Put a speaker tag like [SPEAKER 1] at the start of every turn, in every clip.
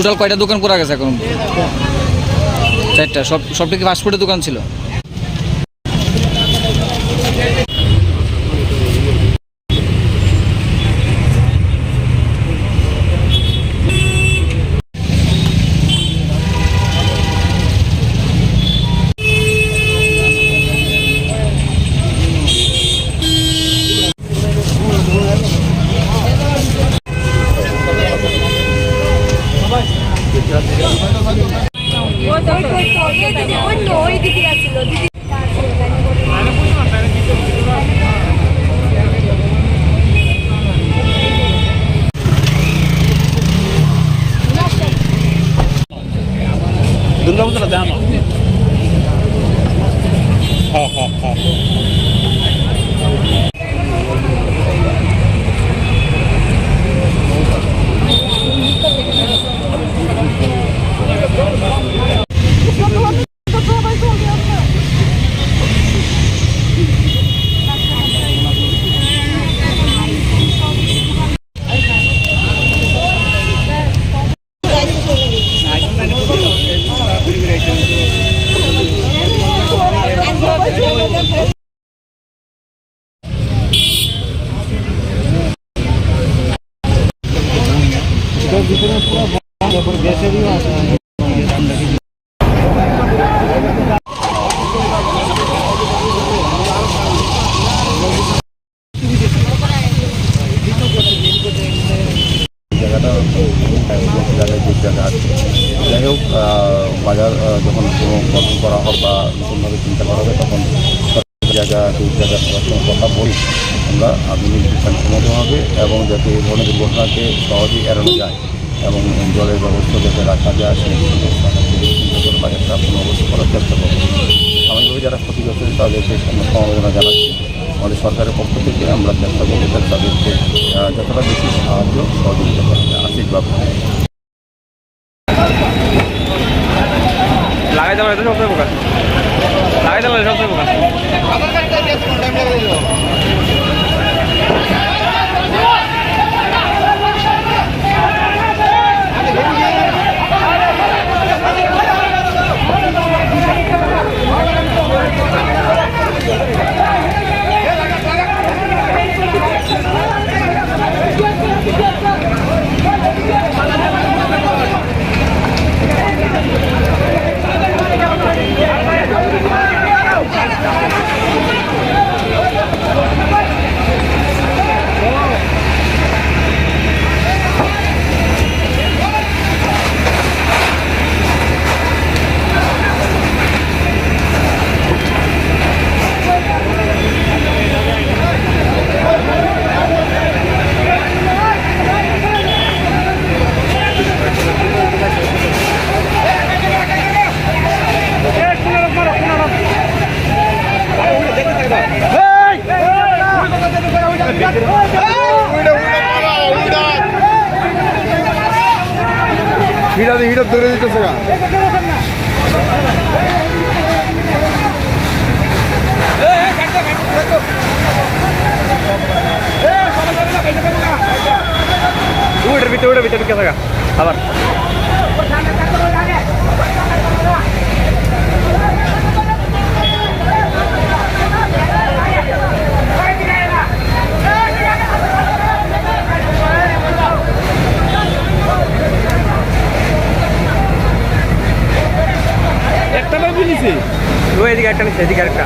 [SPEAKER 1] Total কয়টা দোকান করা গেছে এখন? চারটা। সব সবটা কি ফাস্টফুডের দোকান ছিল
[SPEAKER 2] অন্য ওই দিদি আছিল দিদি
[SPEAKER 3] দুর্গাপূজাটা দেন
[SPEAKER 4] জায়গাটা যে জায়গা আছে যাই হোক বাজার যখন কোনো গঠন করা হোক বা নতুনভাবে চিন্তা করা হবে, তখন জায়গা সেই জায়গা সবার কথা বলি। আমরা আধুনিক বিজ্ঞানসম্মত হবে এবং যাতে এই ধরনের দুর্ঘটনাকে সহজেই এড়ানো যায় এবং জলের ব্যবস্থা যাতে রাখা যায়, সেই বাজারটা পুনর্বস্থ করার চেষ্টা করব। সাময়িকভাবে যারা ক্ষতিগ্রস্ত তাদেরকে সমবেদনা জানাচ্ছি। আমাদের সরকারের পক্ষ থেকে আমরা চেষ্টা করব তাদেরকে যতটা বেশি সাহায্য সহযোগিতা করা যায় আর্থিকভাবে
[SPEAKER 3] লাগাই দেওয়া এটা সবসময় প্রকাশ লাগাই দেওয়া সবসময় প্রকাশ
[SPEAKER 5] হিটা হিটা ধরে দিতেছে গা
[SPEAKER 3] ওটার ভিতরে ওটার ভিতরে ঢুকে থাকা আবার নিছে ও এদিকে একটা এদিকে একটা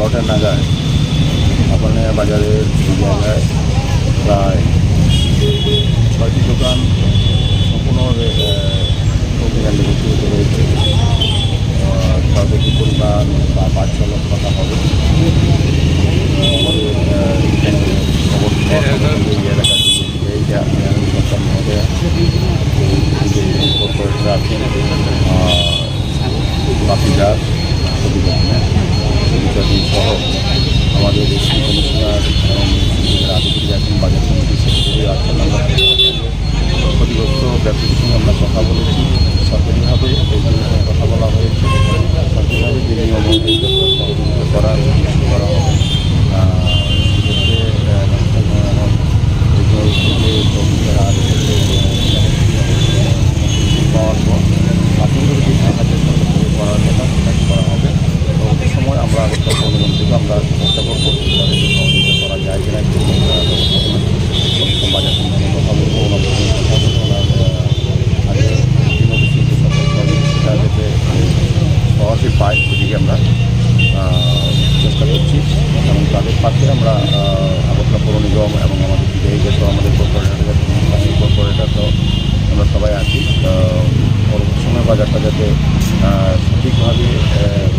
[SPEAKER 4] এগারোটা নাগায় আপনার বাজারের জায়গায় প্রায় ছয়টি দোকান সম্পূর্ণভাবে অগ্নিকাণ্ডে ঘটিত রয়েছে সর্বোচ্চ পরিমাণ বা পাঁচ ছ লক্ষ টাকা হবে। কথা বলেছি সরকারিভাবে এই বিষয়ে কথা বলা হয়েছে। সরকারিভাবে যে নিয়ম সহযোগিতা করার করা পাওয়ার পর আপনাদের যে সাহায্য করার কথা সেটা করা হবে পরবর্তী সময় আমরা আগরতলা পৌরনিগম থেকে আমরা চেষ্টা করব তাদেরকে সহযোগিতা করা যায় কিনা একটু আহ, ব্যবস্থা করে বাজার সম্পর্কে কথা বলব ওনার সঙ্গে কথা বলব ওনার আহ, আগে তৃণমূল কিন্তু সরকার সহযোগিতা যাতে সহজে পায় সেদিকে আমরা আহ, চেষ্টা করছি এবং তাদের পাশে আমরা আহ, আগরতলা পৌর নিগম এবং আমাদের বিধায়িকা সহ আমাদের কর্পোরেটর কর্পোরেটর সহ আমরা সবাই আছি আহ, পরবর্তী সময় বাজারটা যাতে আহ, সঠিকভাবে আহ,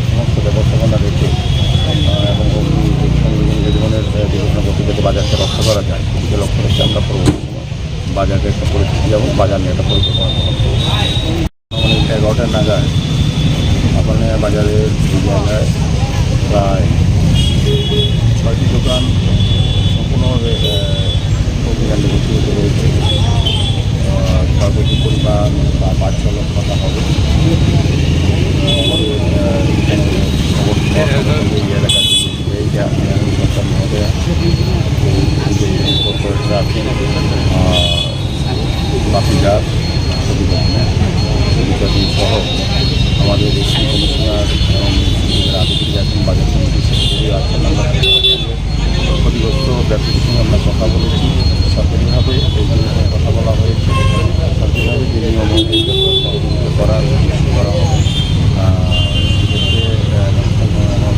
[SPEAKER 4] সমস্ত ব্যবস্থাপনা রেখে আহ, এবং অগ্নি সংযোজন জীবনের দুর্ঘটনা ঘটে যাতে বাজারকে রক্ষা করা যায় সেদিকে লক্ষ্য রেখে আমরা পরবর্তী সময় বাজারের একটা পরিস্থিতি এবং বাজার নিয়ে একটা পরিকল্পনা গ্রহণ করব এগারোটা নাগাদ আপনার বাজারের এই জায়গায় প্রায় ছয়টি দোকান সম্পূর্ণভাবে অগ্নিকাণ্ডে প্রচুরিত রয়েছে সর্বোচ্চ পরিমাণ বা পাঁচ ছ লক্ষ টাকা হবে আমাদের আহ, এখানে খবর পাওয়া পর্যন্ত এই এলাকার যে এইটা সরকার মহোদয়া যে কর্পোরেটর আছেন বাসিদার সুবিধাদি সহ আমাদের রেশন কমিশনার এবং সিভিলের আধিকারিক আছেন বাজার কমিটির সেক্রেটারি আছেন আমরা ক্ষতিগ্রস্ত ব্যক্তির সঙ্গে আমরা কথা বলেছি সরকারিভাবে এই বিষয়ে কথা বলা হয়েছে সরকারিভাবে যে নিয়ম অনুযায়ী যত সহযোগিতা করার নিশ্চিত করা হবে আহ, সেক্ষেত্রে আহ, আমার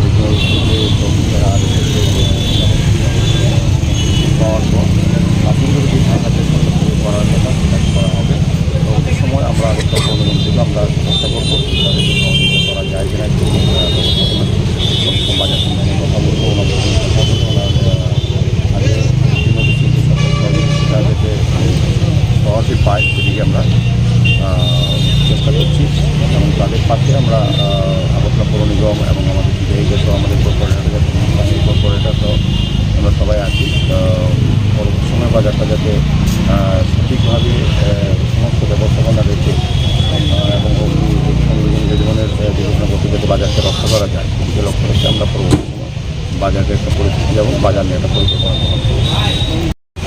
[SPEAKER 4] regional থেকে কমিশনার আধিকারিক পাওয়ার পর প্রাথমিক যে সাহায্য সরকার থেকে করার কথা সেটা করা হবে পরবর্তী সময় আমরা আগরতলা পৌরনিগম থেকে আমরা চেষ্টা করব তাদেরকে সহযোগিতা করা যায় কিনা একটু আহ, ব্যবস্থা করে সবসময় বাজার সম্পর্কে কথা বলব ওনাদের সঙ্গে কথা বলব ওনার আহ, আগে তৃণমূল কিন্তু সরকার সহযোগিতা যাতে সহজে পায় সেদিকে আমরা আহ, চেষ্টা করছি এবং তাদের পাশে আমরা আহ, আগরতলা পৌর নিগম এবং আমাদের বিধায়িকা সহ আমাদের কর্পোরেটর কর্পোরেটর সহ আমরা সবাই আছি। পরবর্তী সময় বাজারটা যাতে সঠিকভাবে সমস্ত ব্যবস্থাপনা রেখে এবং অগ্নি জীবনের দুর্ঘটনা করতে যাতে বাজারকে রক্ষা করা যায়, সেদিকে লক্ষ্য রেখে আমরা পরবর্তী সময় বাজারকে একটা পরিস্থিতি এবং বাজার নিয়ে একটা পরিকল্পনা গ্রহণ করব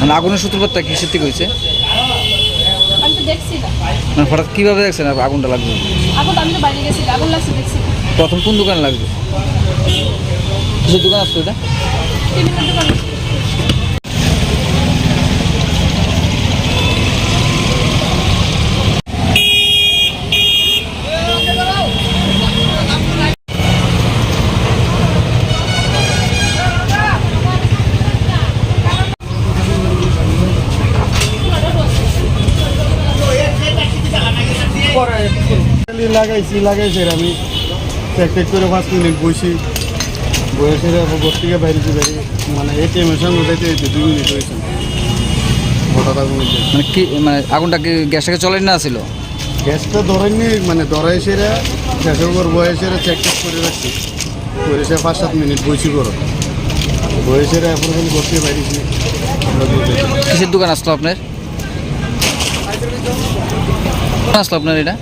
[SPEAKER 1] মানে আগুনের সূত্রপাতটা কিসের থেকে হয়েছে? মানে হঠাৎ কীভাবে দেখছেন আগুনটা লাগবে। প্রথম কোন দোকানে লাগবে? কিছু দোকান। আসতো এটা?
[SPEAKER 5] লাগাইছি লাগাইছে আমি। চেক করে পাঁচ মিনিট বসি বসে ঘর থেকে বাইরেছি বাইরে মানে এটিএমের সঙ্গে উঠাইতে হয়েছে দুই মিনিট হয়েছে।
[SPEAKER 1] মানে কি মানে আগুনটা কি গ্যাসটাকে চলেন না ছিল?
[SPEAKER 5] গ্যাসটা ধরেননি মানে ধরাই সেরা গ্যাসের উপর বয়সেরা চেক টেক করে রাখছি। করে সে পাঁচ সাত মিনিট বসি করো বয়সেরা এখন খালি ঘর থেকে বাইরেছি
[SPEAKER 1] কিসের দোকান আসলো আপনার? আসলো আপনার এটা?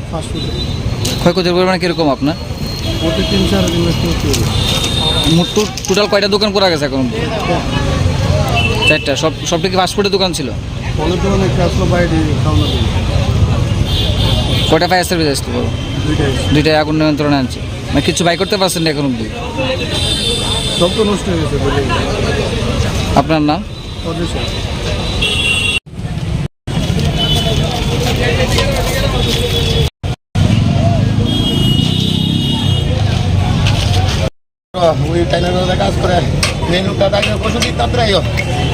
[SPEAKER 1] ক্ষয়ক্ষতির পরিমাণ কীরকম আপনার?
[SPEAKER 5] হবে
[SPEAKER 1] টোটাল কয়টা দোকান করা গেছে এখন? চারটা। সব সবটা কি ফাস্টফুডের দোকান ছিল? কয়টা ফায়ার সার্ভিস আসলো?
[SPEAKER 5] দুইটাই
[SPEAKER 1] দুইটাই আগুন নিয়ন্ত্রণে আনছে। মানে কিছু বাই করতে পারছেন না এখন অব্দি
[SPEAKER 5] সব তো নষ্ট হয়ে গেছে।
[SPEAKER 1] আপনার নাম?
[SPEAKER 6] ওই টাইনার কাজ করে। লোকটা তাকে পশু দিক তাত্রে আইও।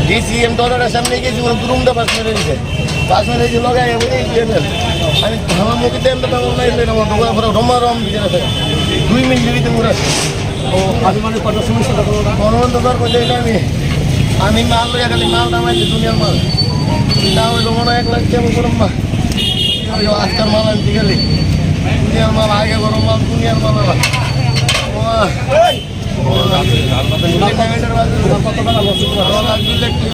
[SPEAKER 6] ডিসিএম দলের সামনে গেছি ওরা রুমটা পাস মেরে দিয়েছে পাস মেরে দিয়েছে লগাই ওই আমি আমার মুখে দেন তো আমার নাই রে আমার দোকান পরে রমা রম দিয়ে আছে। দুই মিনিট দিতে পুরো ও আমি মানে কত সমস্যা থাকল মনোরঞ্জন দর করতে আমি আমি মাল লইয়া খালি মাল নামাইছি দুনিয়ার মাল। তা হইল মনে এক লাখ কেমন করম বা আজকাল মাল আনতে গেলি। দুনিয়ার মাল আগে গরম মাল দুনিয়ার মাল আবার। কত টাকা